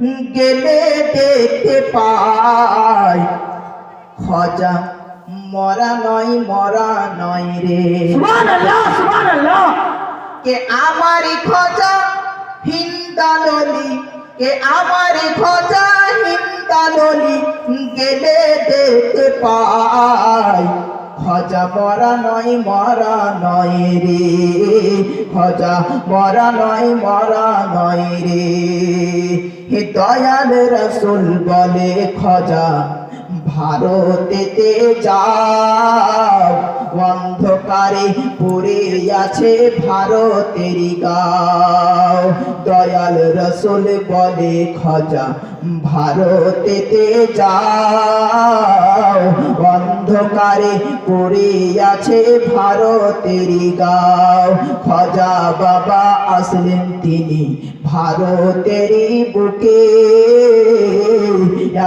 গেলে দেখতে পাই। খজা মরা নয় মরা নয় রে। কে আমারি খোঁজা হিন্দাললি কে আমারি খোঁজা হিন্দাললি গেলে দেখতে পাই। খজা মরা নয় মরা নয় রে। খজা মরা নয় মরা নয় রে। দয়াল রসুল বলে খজা ভারতেতে যাও। অন্ধকারে পড়ে আছে ভারতের গাও। দয়াল রসুল বলে খজা ভারতেতে যাও। অন্ধকারে পড়ে আছে ভারতেরই গাও। খজা বাবা আসলেন তিনি ভারতেরই বুকে।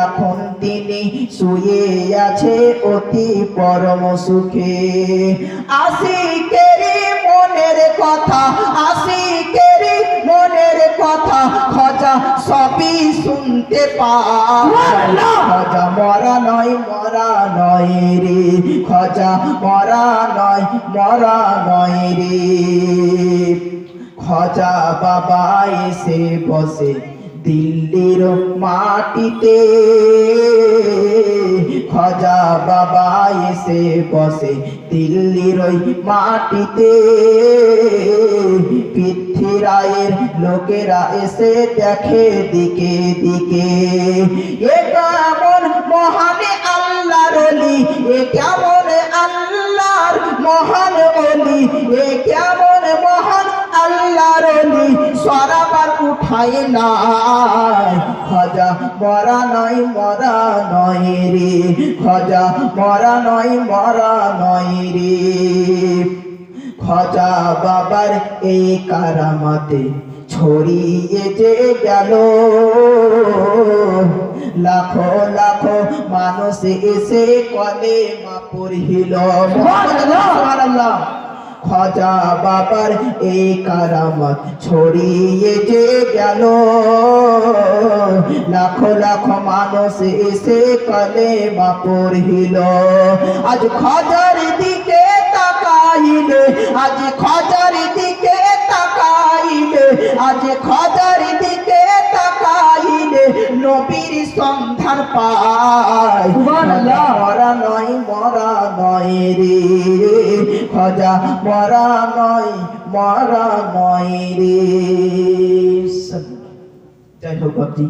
এখন তিনি শুয়ে আছে অতি পরম সুখে। আশিকেরি মনের কথা আশিকেরি মনের কথা খজা সবই শুনতে পা খজা মরা নয় মরা নয় রে। খজা মরা নয় মরা নয় রে। খজা বাবা এসে বসে দিল্লির মাটিতে। খজা বাবা এসে বসে দিল্লির মাটিতে। লোকেরা এসে দেখে দিকে দিকে। এ কেমন মহানে আল্লাহর অলি, এ কেমন আল্লাহর মহান অলি, এ কেমন মহান আল্লাহর অলি। সরাবার উঠায় নাই। খজা মরা নয় মরা নয় রে। খজা মরা নয় মরা নয় রে। খজা বাবার এই কারামাতে ছড়িয়ে যে গেল। লাখো লাখো মানুষ এসে কলে মা সুবহানাল্লাহ। খজা বাবার এই কারামত ছড়িয়ে যে গেল। লাখো লাখো মানুষ এসে কলে মা পড়হিল আজ খজার দিকে তাকাইলে আজ খজার দিকে সন্ধান পায়। মরা নয় মরা নয় রে। খজা মরা নয় মরা নয় রে। হোক আপনি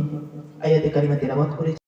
আয়াতে কারিমা তেলাওয়াত করেছি।